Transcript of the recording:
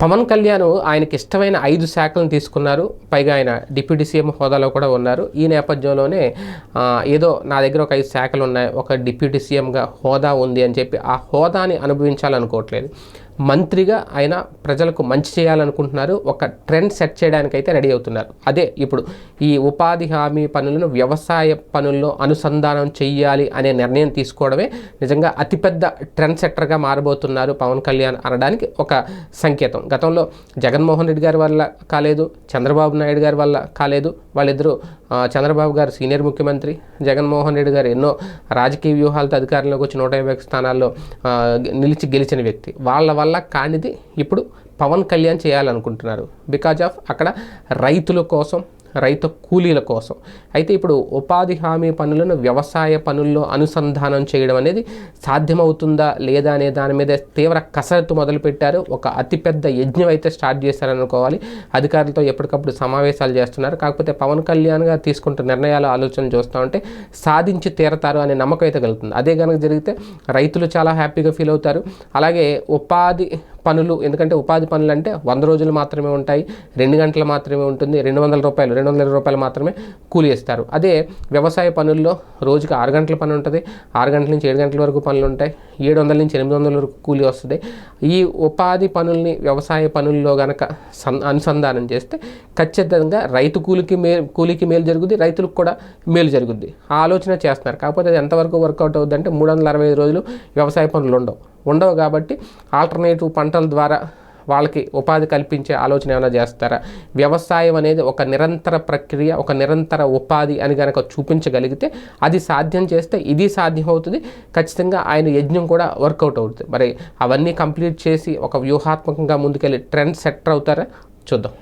పవన్ కళ్యాణ్ ఆయనకి ఇష్టమైన ఐదు శాఖలను తీసుకున్నారు. పైగా ఆయన డిప్యూటీ సీఎం హోదాలో కూడా ఉన్నారు. ఈ నేపథ్యంలోనే ఏదో నా దగ్గర ఒక ఐదు శాఖలు ఉన్నాయి ఒక డిప్యూటీ సీఎంగా హోదా ఉంది అని చెప్పి ఆ హోదాని అనుభవించాలనుకోవట్లేదు. మంత్రిగా ఆయన ప్రజలకు మంచి చేయాలనుకుంటున్నారు. ఒక ట్రెండ్ సెట్ చేయడానికైతే రెడీ అవుతున్నారు. అదే ఇప్పుడు ఈ ఉపాధి హామీ పనులను వ్యవసాయ పనుల్లో అనుసంధానం చేయాలి అనే నిర్ణయం తీసుకోవడమే నిజంగా అతిపెద్ద ట్రెండ్ సెట్టర్గా మారబోతున్నారు పవన్ కళ్యాణ్ అనడానికి ఒక సంకేతం. గతంలో జగన్మోహన్ రెడ్డి గారి వల్ల కాలేదు చంద్రబాబు నాయుడు గారి వల్ల కాలేదు వాళ్ళిద్దరూ చంద్రబాబు గారు సీనియర్ ముఖ్యమంత్రి జగన్మోహన్ రెడ్డి గారు ఎన్నో రాజకీయ వ్యూహాలతో అధికారంలోకి వచ్చి నూట యాభై స్థానాల్లో నిలిచి గెలిచిన వ్యక్తి. వాళ్ళ వల్ల కానిది ఇప్పుడు పవన్ కళ్యాణ్ చేయాలనుకుంటున్నారు. బికాజ్ ఆఫ్ అక్కడ రైతుల కోసం రైతు కూలీల కోసం. అయితే ఇప్పుడు ఉపాధి హామీ పనులను వ్యవసాయ పనుల్లో అనుసంధానం చేయడం అనేది సాధ్యమవుతుందా లేదా అనే దాని మీద తీవ్ర కసరత్తు మొదలుపెట్టారు. ఒక అతిపెద్ద యజ్ఞం అయితే స్టార్ట్ చేశారనుకోవాలి. అధికారులతో ఎప్పటికప్పుడు సమావేశాలు చేస్తున్నారు. కాకపోతే పవన్ కళ్యాణ్గా తీసుకుంటున్న నిర్ణయాలు ఆలోచన చూస్తూ ఉంటే సాధించి తీరతారు అనే నమ్మకం అయితే కలుగుతుంది. అదే కనుక జరిగితే రైతులు చాలా హ్యాపీగా ఫీల్ అవుతారు. అలాగే ఉపాధి పనులు ఎందుకంటే ఉపాధి పనులు అంటే వంద రోజులు మాత్రమే ఉంటాయి రెండు గంటలు మాత్రమే ఉంటుంది రెండు వందల రూపాయలు రెండు వందల రూపాయలు మాత్రమే కూలి ఇస్తారు అదే వ్యవసాయ పనుల్లో రోజుకి ఆరు గంటల పని ఉంటుంది ఆరు గంటల నుంచి ఏడు గంటల వరకు పనులు ఉంటాయి ఏడు వందల నుంచి ఎనిమిది వందల వరకు కూలి వస్తుంది. ఈ ఉపాధి పనుల్ని వ్యవసాయ పనుల్లో గనక సం అనుసంధానం చేస్తే ఖచ్చితంగా రైతు కూలికి మే కూలికి మేలు జరుగుద్ది రైతులకు కూడా మేలు జరుగుద్ది. ఆలోచన చేస్తున్నారు. కాకపోతే అది ఎంతవరకు వర్కౌట్ అవుద్ది అంటే మూడు వందల అరవై ఐదు రోజులు వ్యవసాయ పనులు ఉండవు. ఉండవు కాబట్టి ఆల్టర్నేటివ్ పంటల ద్వారా వాళ్ళకి ఉపాధి కల్పించే ఆలోచన ఏమైనా చేస్తారా? వ్యవసాయం అనేది ఒక నిరంతర ప్రక్రియ ఒక నిరంతర ఉపాధి అని కనుక చూపించగలిగితే అది సాధ్యం చేస్తే ఇది సాధ్యం అవుతుంది ఖచ్చితంగా ఆయన యజ్ఞం కూడా వర్కౌట్ అవుతుంది. మరి అవన్నీ కంప్లీట్ చేసి ఒక వ్యూహాత్మకంగా ముందుకెళ్ళి ట్రెండ్ సెటర్ అవుతారా? చూద్దాం.